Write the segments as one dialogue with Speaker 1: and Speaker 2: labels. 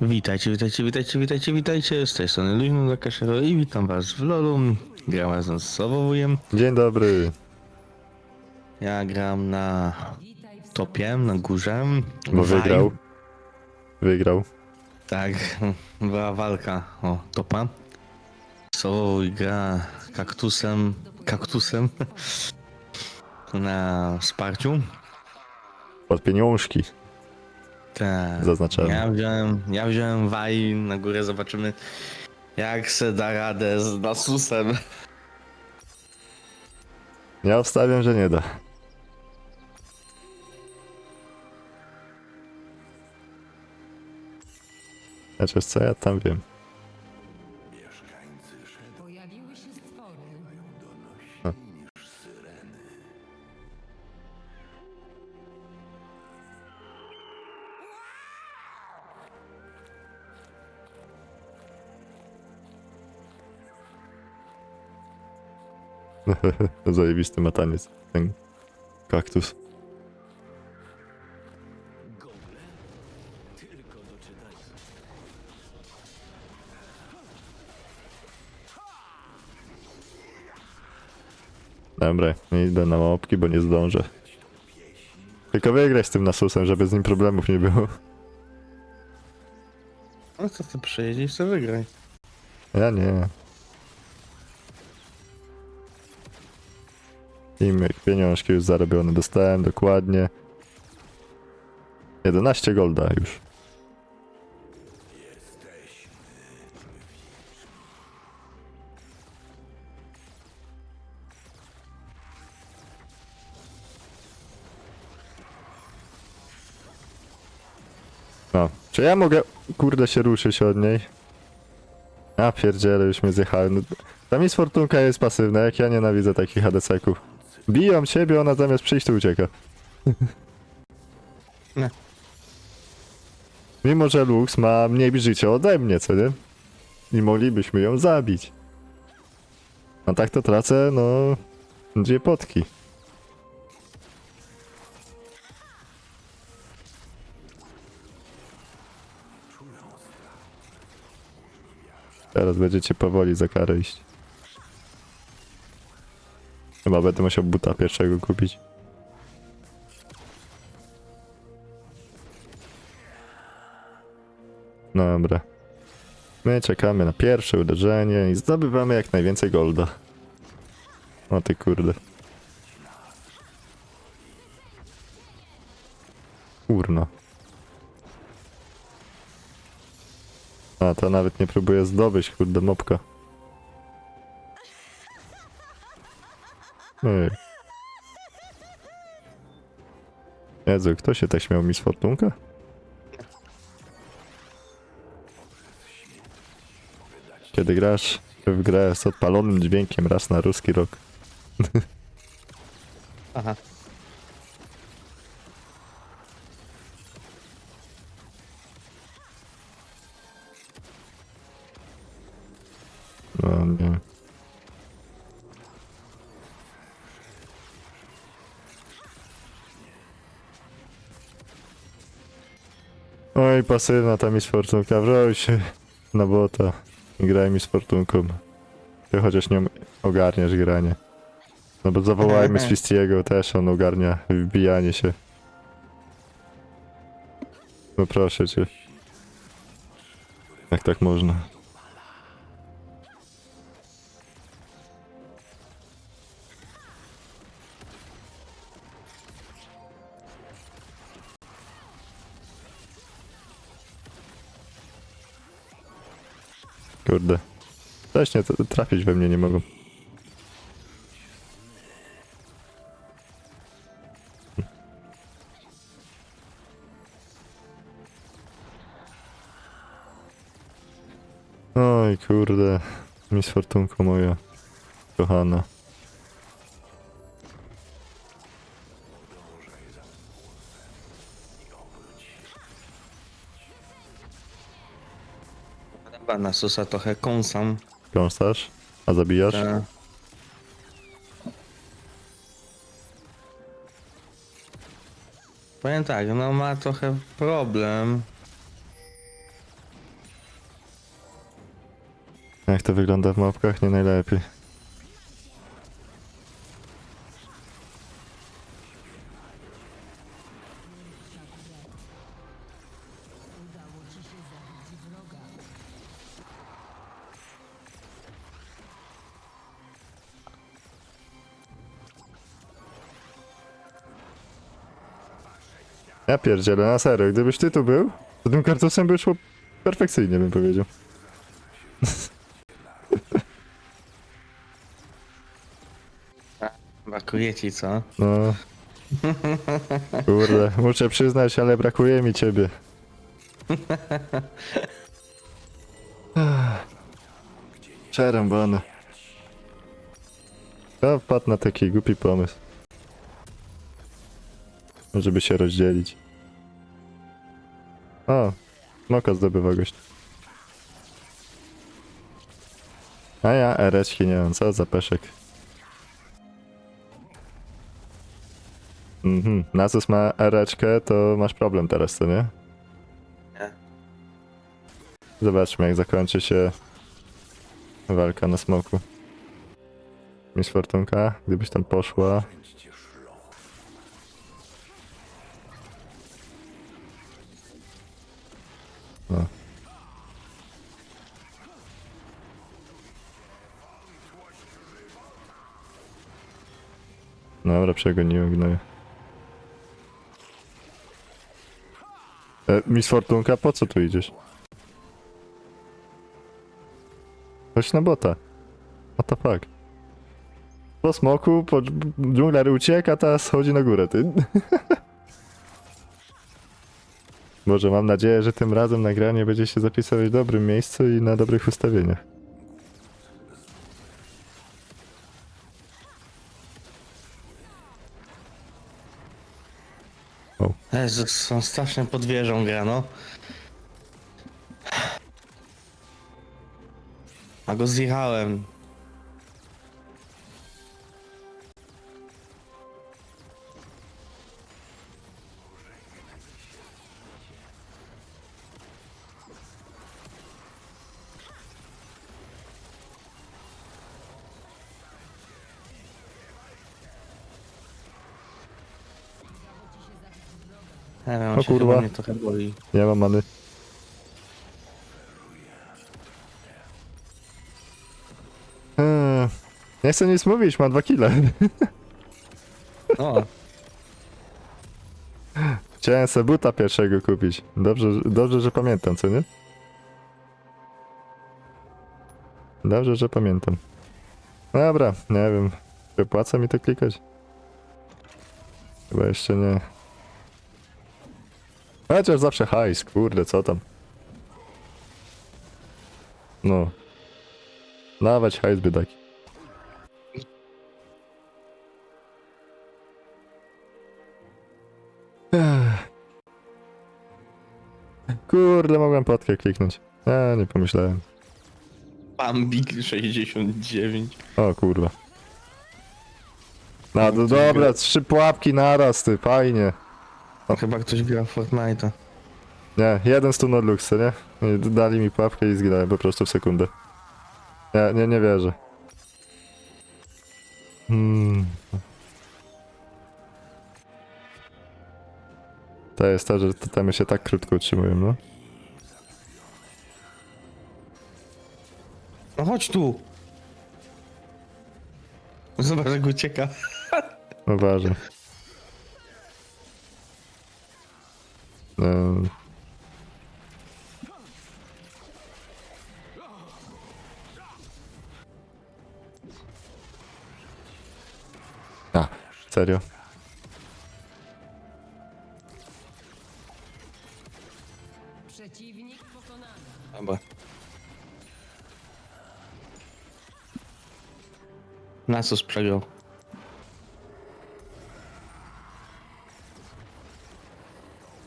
Speaker 1: Witajcie, witajcie, witajcie, witajcie, witajcie. Z tej strony Luźno Zakaszero i witam was w LoLu. Gram razem z Sobowujem.
Speaker 2: Dzień dobry.
Speaker 1: Ja gram na topie, na górze.
Speaker 2: Bo
Speaker 1: Waj.
Speaker 2: wygrał. Wygrał.
Speaker 1: Tak, była walka o topa. Sobowuj gra kaktusem, kaktusem na wsparciu.
Speaker 2: Pod pieniążki.
Speaker 1: Tak.
Speaker 2: Zaznaczamy.
Speaker 1: Ja wziąłem, ja wziąłem Waj na górę, zobaczymy jak se da radę z Nasusem.
Speaker 2: Ja obstawiam, że nie da. Znaczy, co ja tam wiem? Zajebisty mataniec. Ten kaktus. Dobra, nie idę na małpki, bo nie zdążę. Tylko wygrać z tym nasusem, żeby z nim problemów nie było.
Speaker 1: No co ty przyjedzie i sobie wygraj.
Speaker 2: Ja nie. I pieniążki już zarobione dostałem dokładnie. 11 golda już. No, czy ja mogę, kurde, się ruszyć od niej? A pierdziele, już mnie zjechałem. No, Ta Miss Fortunka jest pasywna, jak ja nienawidzę takich ADC-ków. Biją ciebie, ona zamiast przyjść, to ucieka.
Speaker 1: Nie.
Speaker 2: Mimo, że Lux ma mniej życia ode mnie, co nie? I moglibyśmy ją zabić. A tak to tracę, no... Dwie potki. Teraz będziecie powoli za karę iść. Chyba będę musiał buta pierwszego kupić. Dobra. My czekamy na pierwsze uderzenie i zdobywamy jak najwięcej golda. O ty kurde. Kurno. A, to nawet nie próbuje zdobyć, kurde, mopka. Ej. Jezu, kto się tak śmiał, Miss Fortunka? Kiedy grasz w grę z odpalonym dźwiękiem raz na ruski rok.
Speaker 1: Aha.
Speaker 2: No nie. Oj, pasywna ta Miss Fortunka, wroj się na bota i graj mi z Fortunką. Ty chociaż nie ogarniasz granie. No bo zawołajmy Swistiego, też on ogarnia wbijanie się. No proszę cię. Jak tak można? Kurde. Też nie, t- trafić we mnie nie mogą. Oj, kurde. Miss Fortunko moja. Kochana.
Speaker 1: pana susa trochę kąsam.
Speaker 2: Kąsasz? A zabijasz?
Speaker 1: Ta. Powiem tak, no ma trochę problem.
Speaker 2: Jak to wygląda w małpkach? Nie najlepiej. Ja pierdzielę, na serio, gdybyś ty tu był, to tym kartusem by szło perfekcyjnie, bym powiedział.
Speaker 1: Brakuje ci, co?
Speaker 2: No. Kurde, muszę przyznać, ale brakuje mi ciebie. Przerąbane. Kto wpadł na taki głupi pomysł? Żeby się rozdzielić. O, smoka zdobywa gość. A ja ereczki nie mam, co za peszek. Mhm. Nasus ma ereczkę, to masz problem teraz, co nie?
Speaker 1: Nie.
Speaker 2: Zobaczmy, jak zakończy się walka na smoku. Miss Fortunka, gdybyś tam poszła. Dobra, przegoniłem gnoju. E, Miss Fortunka, po co tu idziesz? Chodź na bota. What the fuck? Po smoku, po dż- dżungler ucieka, a teraz chodzi na górę, ty. Boże, mam nadzieję, że tym razem nagranie będzie się zapisywać w dobrym miejscu i na dobrych ustawieniach.
Speaker 1: Jezus, on strasznie pod wieżą gra, no. A go zjechałem. Nie wiem, on
Speaker 2: O
Speaker 1: się
Speaker 2: kurwa.
Speaker 1: mnie trochę boi.
Speaker 2: Nie mam many. Eee, Nie chcę nic mówić, mam dwa kile.
Speaker 1: O,
Speaker 2: Chciałem sobie buta pierwszego kupić. Dobrze, dobrze, że pamiętam, co nie? Dobrze, że pamiętam. Dobra, nie wiem. Wypłaca mi to klikać? Chyba jeszcze nie. Chociaż zawsze hajs, kurde, co tam? No. Dawać hajs biedaki. Kurde, mogłem podkę kliknąć. Ja nie pomyślałem.
Speaker 1: Bambik 69.
Speaker 2: O kurwa. No to dobra, trzy pułapki naraz, ty, fajnie.
Speaker 1: No chyba ktoś gra w Fortnite'a.
Speaker 2: Nie, jeden stun od Luxa, nie? I dali mi pułapkę i zginąłem po prostu w sekundę. Nie, nie, nie wierzę. Hmm. To jest to, że totemy się tak krótko utrzymują, no.
Speaker 1: No chodź tu! Zobacz jak ucieka.
Speaker 2: No Um. A, serio?
Speaker 3: Przeciwnik pokonany.
Speaker 1: Dobra. Nasus przegrał.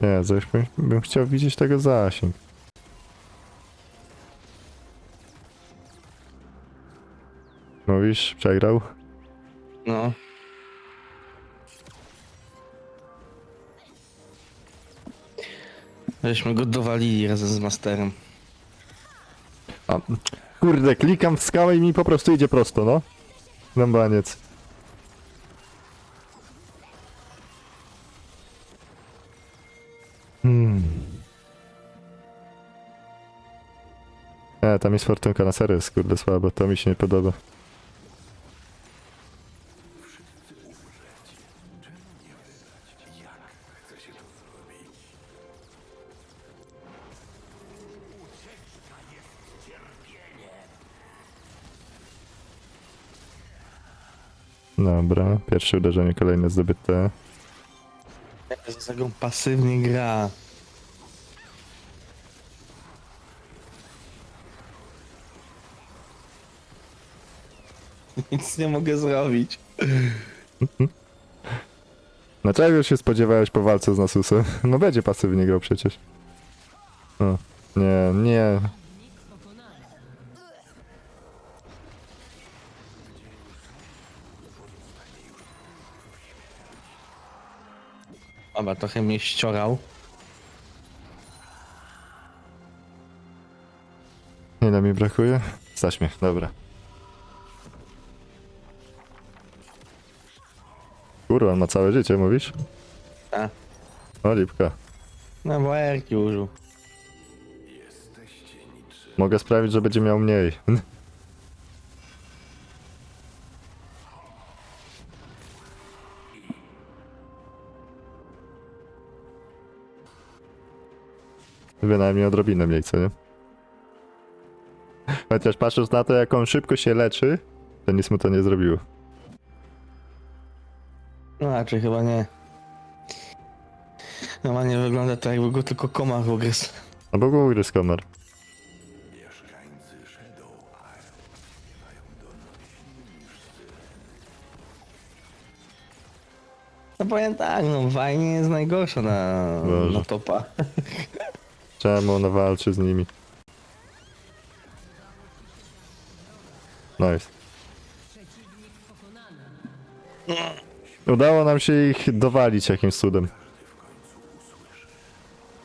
Speaker 2: Nie, coś bym, bym chciał widzieć tego zasięg. Mówisz, przegrał?
Speaker 1: No. Żeśmy go dowalili razem z Masterem.
Speaker 2: A, Kurde, klikam w skałę i mi po prostu idzie prosto, no. Nambaniec. Tam jest fortunka na serio, jest słabo, to mi się nie podoba. Dobra, pierwsze uderzenie, kolejne zdobyte.
Speaker 1: Jak za taką pasywnie gra. Nic nie mogę zrobić.
Speaker 2: No czego się spodziewałeś po walce z Nasusem? No będzie pasywnie grał przecież. Nie, nie.
Speaker 1: Dobra, trochę mnie ściorał.
Speaker 2: Ile mi brakuje? Stać mnie, dobra. Kurwa, on ma całe życie, mówisz?
Speaker 1: A,
Speaker 2: O, lipka.
Speaker 1: no bo Erki użył.
Speaker 2: Mogę sprawić, że będzie miał mniej. Bynajmniej odrobinę mniej, co nie? Chociaż patrząc na to, jak on szybko się leczy, to nic mu to nie zrobiło.
Speaker 1: No raczej chyba nie. Normalnie wygląda to jakby go tylko komar ugryzł.
Speaker 2: No bo go ugryzł komar.
Speaker 1: No powiem tak, no fajnie jest najgorsza na,
Speaker 2: Boże.
Speaker 1: na topa.
Speaker 2: Czemu on walczy z nimi? Nice. Udało nam się ich dowalić jakimś cudem.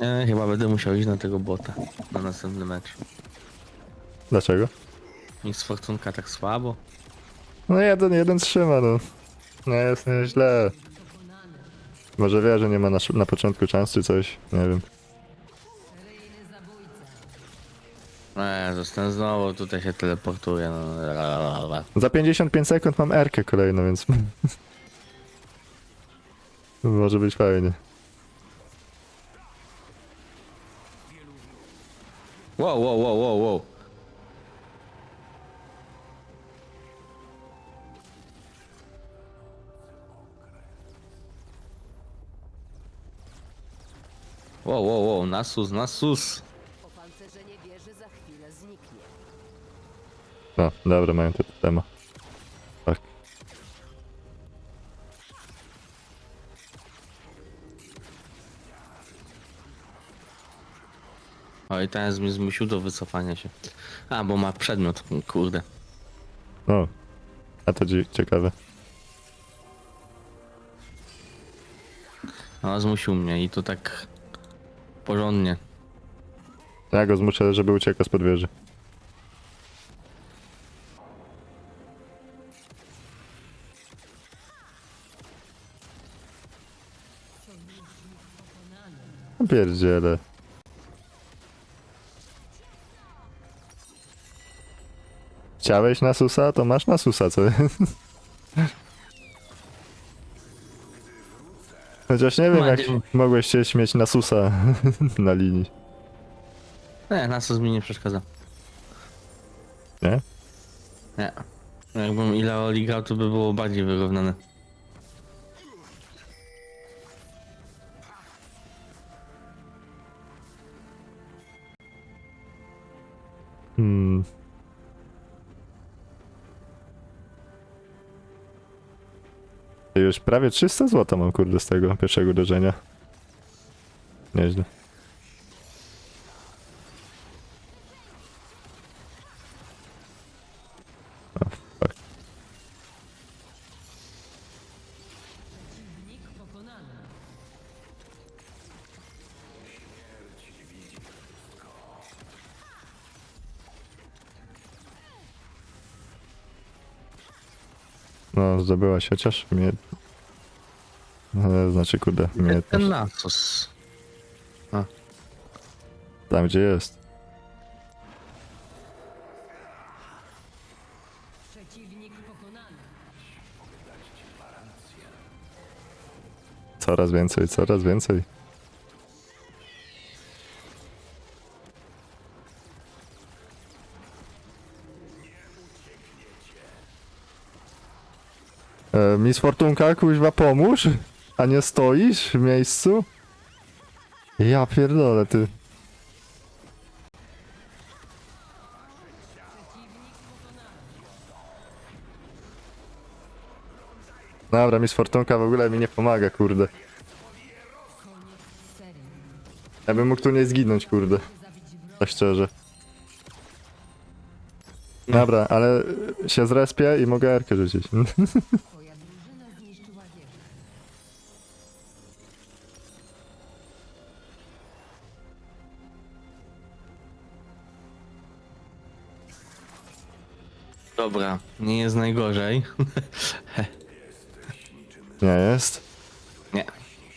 Speaker 1: E, chyba będę musiał iść na tego bota na następny mecz.
Speaker 2: Dlaczego?
Speaker 1: Niech Fortunka tak słabo.
Speaker 2: No jeden, jeden trzyma, no. No jest nieźle. Może wie, że nie ma na, sz- na początku szans czy coś, nie wiem.
Speaker 1: Jezus, ten znowu tutaj się teleportuje. No. la, la, la, la.
Speaker 2: Za 55 sekund mam Erkę kolejną, więc... Może być fajnie.
Speaker 1: Wow, wow, wow, wow, wow. Wow, wow, wow, nasus, nasus.
Speaker 4: Opancerzenie wieży za chwilę zniknie.
Speaker 2: No, dobra, mają te tema.
Speaker 1: Oj, ten mnie zmusił do wycofania się. A, bo ma przedmiot, kurde.
Speaker 2: O. A to dzie- ciekawe.
Speaker 1: No, zmusił mnie i to tak porządnie.
Speaker 2: Ja go zmuszę, żeby uciekał spod wieży. Pierdziele. Chciałeś na susa, to masz na susa, co? Chociaż nie wiem, jak mogłeś chcieć mieć na susa na linii,
Speaker 1: Nie, nasus mi nie przeszkadza.
Speaker 2: nie?
Speaker 1: Nie. Jakbym ile Oli grał, to by było bardziej wyrównane.
Speaker 2: Hmm. Już prawie 300 zł mam kurde z tego pierwszego uderzenia. Nieźle. No, zdobyłaś chociaż mnie. No, znaczy, kurde, mnie
Speaker 1: Ten Nasus.
Speaker 2: tam gdzie jest.
Speaker 3: Przeciwnik pokonany.
Speaker 2: Coraz więcej, coraz więcej. E, Miss Fortunka, kuźwa, pomóż, a nie stoisz w miejscu? Ja pierdolę, ty. Dobra, Miss Fortunka w ogóle mi nie pomaga, kurde. Ja bym mógł tu nie zginąć, kurde. Tak szczerze. Dobra, ale się zrespię i mogę erkę rzucić.
Speaker 1: Dobra, nie jest najgorzej.
Speaker 2: Nie jest?
Speaker 1: Nie.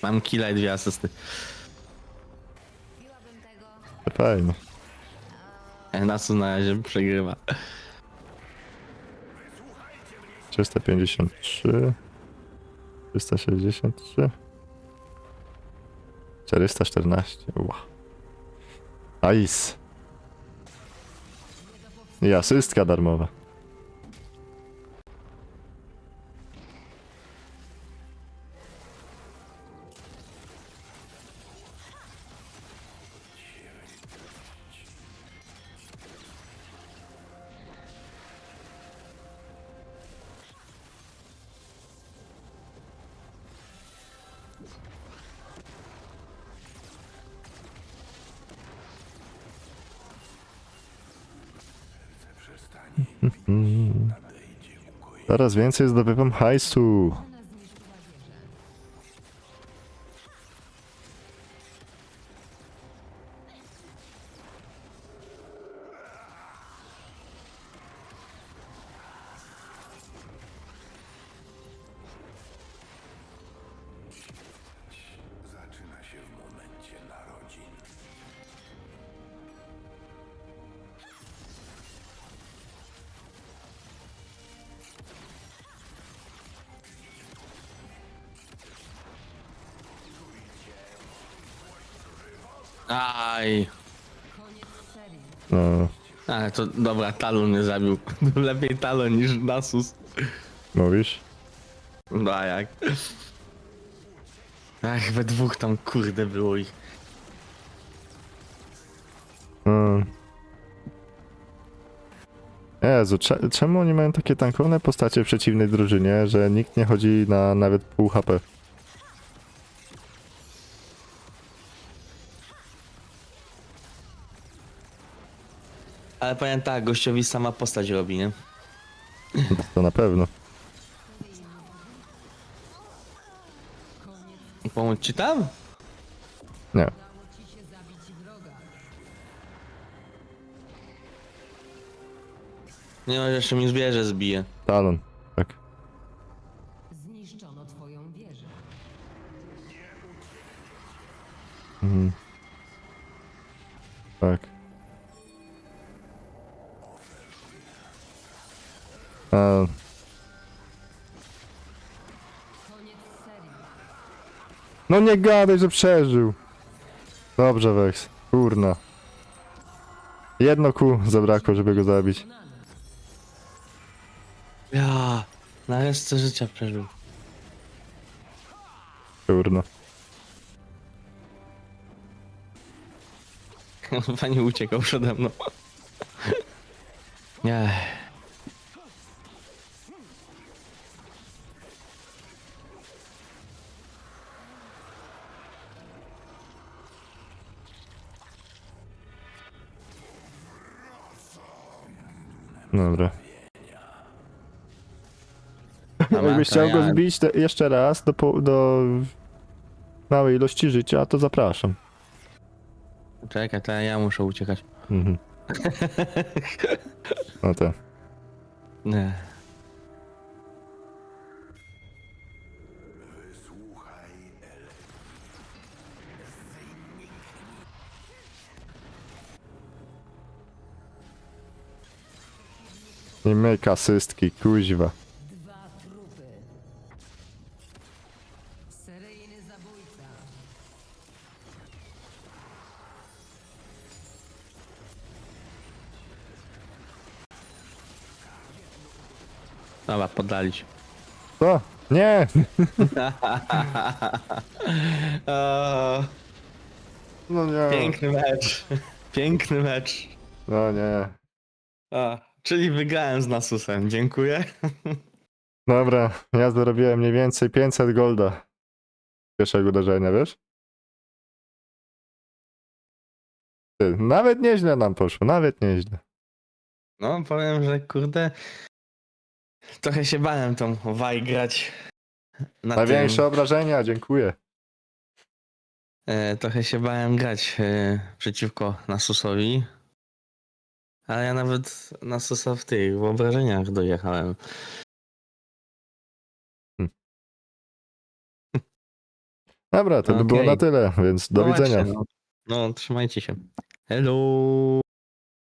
Speaker 1: Mam killa i dwie asysty.
Speaker 2: Fajnie.
Speaker 1: E, Nasus na razie przegrywa.
Speaker 2: 353. 363. 414. Ła. Nice. I asystka darmowa. Coraz więcej zdobywam hajsu.
Speaker 1: Aj.
Speaker 2: No,
Speaker 1: Ale to dobra, Talon mnie zabił. Lepiej Talon niż Nasus.
Speaker 2: mówisz?
Speaker 1: No a jak? Ach, we dwóch tam kurde było ich.
Speaker 2: Mm. Jezu, cze- czemu oni mają takie tankowne postacie w przeciwnej drużynie, że nikt nie chodzi na nawet pół HP?
Speaker 1: Ale powiem tak, gościowi sama postać robi, nie?
Speaker 2: To na pewno.
Speaker 1: Pomóc ci tam?
Speaker 2: Nie.
Speaker 3: Udało ci się zabić wroga.
Speaker 1: Nie no, jeszcze mi zwierzę zbije.
Speaker 2: Talon. Tak.
Speaker 3: Zniszczono twoją wieżę.
Speaker 2: Mhm. Tak. No nie gadaj, że przeżył. Dobrze, Wex. Kurna. Jedno ku zabrakło, żeby go zabić.
Speaker 1: Ja, na resztę życia przeżył.
Speaker 2: Kurna.
Speaker 1: Pani uciekał przede mną. Nie.
Speaker 2: Jakbyś chciał go zbić te, jeszcze raz do, do małej ilości życia, to zapraszam.
Speaker 1: Czekaj, to ja muszę uciekać.
Speaker 2: Mhm. No tak.
Speaker 1: Nie.
Speaker 2: Nie make asystki, kuźwa.
Speaker 1: Dobra, poddalić.
Speaker 2: Co? Nie! No nie.
Speaker 1: piękny mecz. Piękny mecz.
Speaker 2: No nie.
Speaker 1: A, czyli wygrałem z Nasusem. Dziękuję.
Speaker 2: Dobra, ja zarobiłem mniej więcej 500 golda. Pierwszego uderzenia, wiesz? Ty, nawet nieźle nam poszło, nawet nieźle.
Speaker 1: No, powiem, że kurde. Trochę się bałem tą Waj grać. Na
Speaker 2: Największe
Speaker 1: tym.
Speaker 2: obrażenia, dziękuję.
Speaker 1: E, trochę się bałem grać e, przeciwko Nasusowi. Ale ja nawet Nasusa w tych w obrażeniach dojechałem.
Speaker 2: Dobra, to by było
Speaker 1: Okej.
Speaker 2: na tyle, więc do
Speaker 1: No
Speaker 2: widzenia.
Speaker 1: właśnie, no. no, trzymajcie się. Hello.